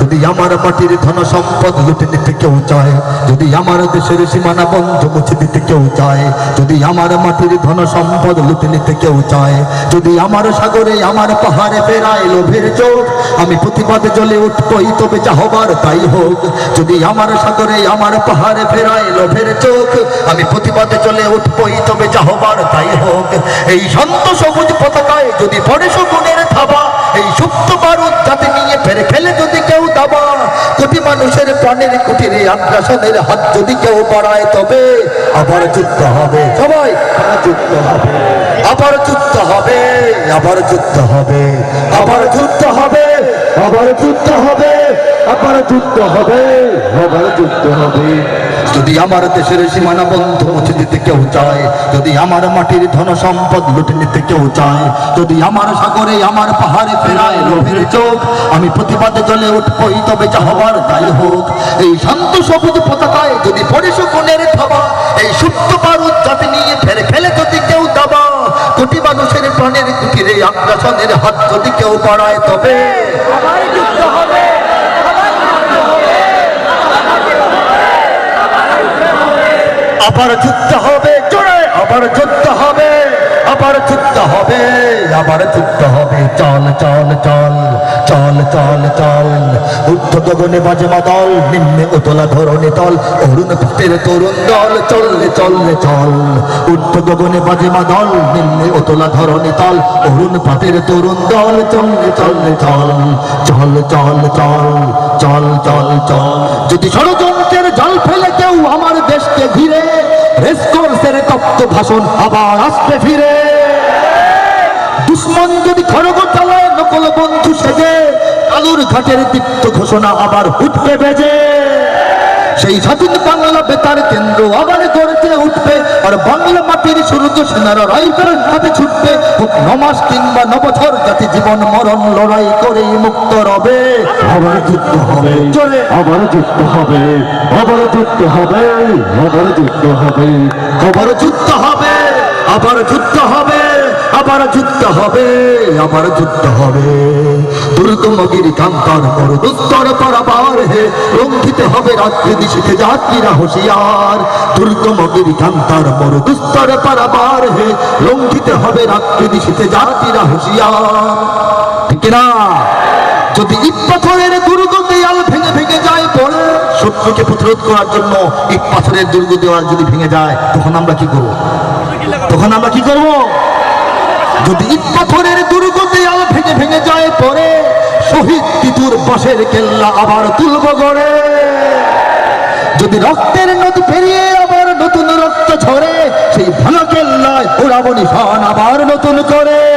যদি আমার মাটির ধন সম্পদ লুটে নিতে কেউ চায়, যদি আমার দেশের সীমানা বন্ধ মুছে দিতে কেউ চায়, যদি আমার মাটির ধন সম্পদ লুটে নিতে কেউ চায়, যদি আমার সাগরে আমার পাহাড়ে ফেরায় লোভের চোখ, আমি প্রতিবাদে জ্বলে উঠবই, তবে যা হবার তাই হোক। যদি আমার সাগরে আমার পাহাড়ে ফেরায় লোভের চোখ, আমি প্রতিবাদে জ্বলে উঠবই, তবে যা হবার তাই হোক। এই শান্ত সবুজ পতাকায় যদি পড়ে শকুনের থাবা মানুষের প্রাণের কুটিরে আগ্রাসনের হাত যদি কেউ বাড়ায় তবে আবার যুদ্ধ হবে। সবাই যুদ্ধ হবে। আবার যুদ্ধ হবে, আবার যুদ্ধ হবে। আবার যুদ্ধ হবে, আবার যুদ্ধ হবে, আবার যুদ্ধ হবে, আবার যুদ্ধ হবে। যদি আমার দেশের সীমানা বন্ধ মুছে দিতে কেউ চায় যদি আমার মাটির ধন সম্পদ লুটে নিতে কেউ চায় যদি আমার সাগরে আমার পাহাড়ে ফেরায় লোভের চোখ, আমি প্রতিবাদে জ্বলে উঠবই, তবে যা হবার তাই হোক। এই শান্ত সবুজ পতাকায় যদি পড়ে শকুনের থাবা এই সুপ্ত বারুদ যাতে নিয়ে ফেরে ফেলে যদি কেউ দাবা, কোটি মানুষের প্রাণের কুটিরে আগ্রাসনের হাত যদি কেউ বাড়ায় তবে আবার যুদ্ধ হবে জোরে আবার যুদ্ধ হবে আবার যুদ্ধ হবে আবার যুদ্ধ হবে চল চল চল চল চল চল উদ্ধ গগনে বাজে মাদল নিম্নে উতলা ধরনে তল অরুণ পাটের তরুণ দল চললে চললে চল উদ্ধ গগনে বাজে মাদল নিম্নে উতলা ধরনে তল অরুণ পাটের তরুণ দল চললে চললে চল চল চল চল চল চল চল যদি ষড়যন্ত্রের জল দেশকে ঘিরে রেসকোর্সের তপ্ত ভাষণ আবার আসতে ফিরে। দুশ্মন যদি খড়গ চালায়, নকল বন্ধু সেজে, আলুর ঘাটের দীপ্ত ঘোষণা আবার উঠবে বেজে। সেই স্বাধীন বাংলা বেতার কেন্দ্র আবার গড়তে উঠবে, আর বাংলা মাটির সূর্য সেনারা রাইফেল হাতে ছুটবে। নমাস কিংবা নবছর জীবন মরণ লড়াই করে মুক্ত রবে। আবার যুদ্ধ হবে। চলে। আবার যুদ্ধ হবে। আবার যুদ্ধ হবে। আবার যুদ্ধ হবে। আবার যুদ্ধ হবে। আবার যুদ্ধ আবার যুদ্ধ হবে আবার যুদ্ধ হবে। দুর্গম গিরি কান্তার বড় দুস্তর পরাবার হে লঙ্ঘিত হবে রাত্রি দিশিতে যাত্রীরা হুঁশিয়ার। দুর্গম গিরি কান্তার বড় দুস্তর পরাবার হে লঙ্ঘিত হবে রাত্রি দিশিতে যাত্রীরা হুঁশিয়ার। ঠিক না যদি ইট পাথরের দুর্গ দেয়াল ভেঙে ভেঙে যায় পড়ে শত্রুকে প্রতিরোধ করার জন্য ইট পাথরের দুর্গ দেওয়াল যদি ভেঙে যায়, তখন আমরা কি করব? তখন আমরা কি করব? যদি ইপ্পাথরের পাথরের দুর্গ দেয়াল ভেঙে ভেঙে যায় পরে, শহীদ তিতুর বসের কেল্লা আবার তুলব গড়ে। যদি রক্তের নদ পেরিয়ে আবার নতুন রক্ত ঝরে, সেই ভালো কেল্লায় ওড়াবো নিশান আবার নতুন করে।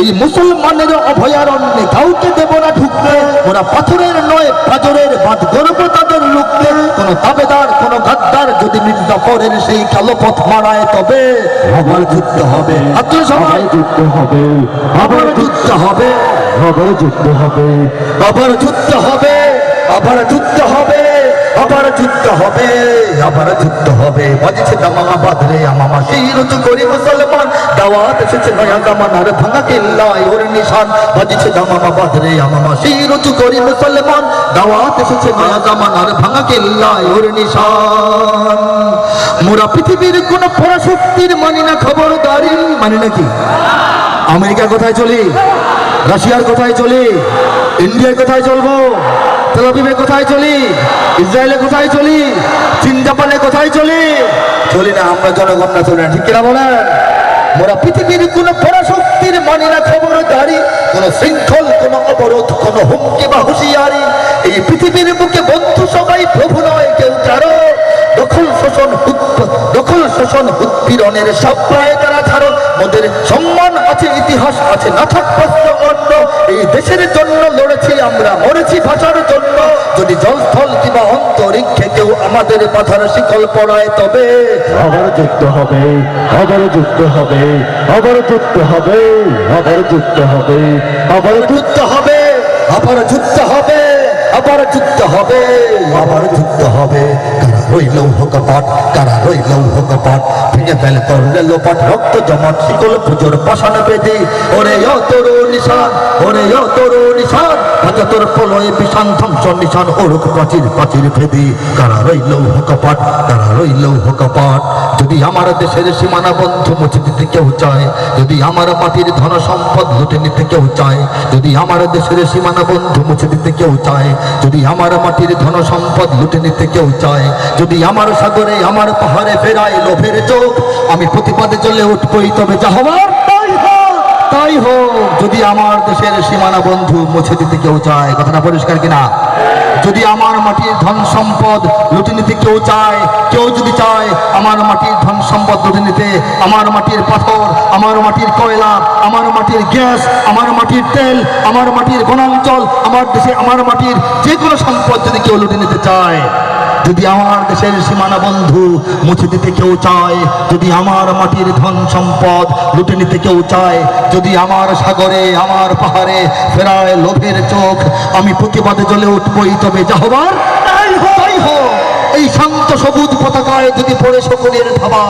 এই মুসলমানের অভয়ারণ্যে কাউকে দেব না ঢুকতে ওরা পাথরের নয় পাজরের বাদ গর্ব তাদের লুকতে। কোন তাবেদার কোন গাদ্দার যদি মির্জাফরের সেই কালো পথ মারায় তবে আবার যুদ্ধ হবে। সবাই যুদ্ধ হবে। আবার যুদ্ধ হবে। আবার যুদ্ধ হবে। আবার যুদ্ধ হবে। আবার যুদ্ধ হবে। আবার যুদ্ধ হবে। আবার যুদ্ধ হবে। বাজছে বাদরে আমামা সেই রুচু করি মুসলমান দাওয়াত এসেছে নয়া জামানার ভাঙা কিল্লায়, ওর নিশান বাজছে দামামা বাদরে আমামা সেই রুচু করি মুসলমান। দাওয়াত এসেছে নয়া জামানার ভাঙা কিল্লায়, ওর নিশান। মোরা পৃথিবীর কোন পরাশক্তির মানি না খবরদারি মানি নাকি আমেরিকা কোথায় চলি? রাশিয়ার কোথায় চলি? ইন্ডিয়ার কোথায় চলবো? তেলাবিবে কোথায় চলি? ইসরায়েলে কোথায় চলি? চীন, জাপানে কোথায় চলি? চলি না, আমরা জনগণ না, চলি না, ঠিক কিনা বলেন? মোরা পৃথিবীর কোন পরাশক্তির মানি না খবর দাঁড়ি, কোন শৃঙ্খল, কোন অবরোধ, কোন হুমকি বা হুঁশিয়ারি। এই পৃথিবীর বুকে বন্ধু সবাই প্রভু নয়, কেউ কারও। দখল, শোষণ দখল, শোষণ, উৎপীড়নের সব তারা ছাড়ো মোদের সম্মান আছে ইতিহাস আছে না থাক প্রশ্ন অন্য। এই দেশের জন্য লড়েছি আমরা মরেছি ভাষার জন্য। যদি জলস্থল কিংবা অন্তরিক্ষে কেউ আমাদের পাথার শিকল পড়ায় তবে আবার যুদ্ধ হবে আবার যুদ্ধ হবে আবার যুদ্ধ হবে আবার যুদ্ধ হবে আবার যুদ্ধ হবে আবার যুদ্ধ হবে। আবার যুদ্ধ হবে। আবার যুদ্ধ হবে। কারা রইল হোকপাট কারা রইল হোকপাট ভেঙে ফেল করলে লোপাট, রক্ত জমাট শিকল পুজোর পাশান বেদি। ওরে অতরু তরু নিশান, ওরে ও তরু প্রলয়ে বিষান ধ্বংস, নিশান ওরক প্রাচীর প্রাচীর ভেদি কারা রইল হোকাপাট কারা রইল হোকাপাট যদি আমার দেশের সীমানা বন্ধ মুছে দিতে কেউ চায়, যদি আমার মাটির ধন সম্পদ লুটে নিতে কেউ চায়, যদি আমার দেশের সীমানা বন্ধ মুছে দিতে কেউ চায়, যদি আমার মাটির ধন সম্পদ লুটে নিতে কেউ চায়, যদি আমার সাগরে, আমার পাহাড়ে ফেরায় লোভের চোখ, আমি প্রতিপাদে চলে উঠবই তবে যা হবার তাই হোক, যদি আমার দেশের সীমানা বন্ধু মুছে দিতে কেউ চায়, কথাটা পরিষ্কার কিনা? যদি আমার মাটির ধন সম্পদ লুটে নিতে কেউ চায়, কেউ যদি চায় আমার মাটির ধন সম্পদ লুটে নিতে, আমার মাটির পাথর, আমার মাটির কয়লা, আমার মাটির গ্যাস, আমার মাটির তেল, আমার মাটির বনাঞ্চল, আমার দেশে, আমার মাটির যে কোনো সম্পদ কেউ লুটে নিতে চায়? যদি আমার দেশের সীমানা বন্ধু মুছে দিতে কেউ চায় যদি আমার মাটির ধন সম্পদ লুটে নিতে কেউ চায় যদি আমার সাগরে আমার পাহাড়ে ফেরায় লোভের চোখ আমি প্রতিবাদে জ্বলে উঠবই তবে যা হবার তাই হোক, তাই হোক এই শান্ত সবুজ পতাকায় যদি পড়ে সকলের ধাবা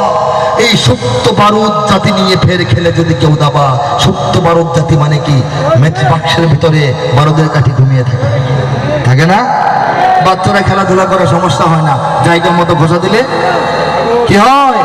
এই সুপ্ত বারুদ জাতি নিয়ে ফের খেলে যদি কেউ দাবা সুপ্ত বারুদ জাতি মানে কি? ম্যাচ বাক্সের ভিতরে বারুদের কাঠি ঘুমিয়ে থাকে। থাকে না? বাচ্চারা খেলাধুলা করে সমস্যা হয় না। জায়গা মতো ঘোষা দিলে কি হয়?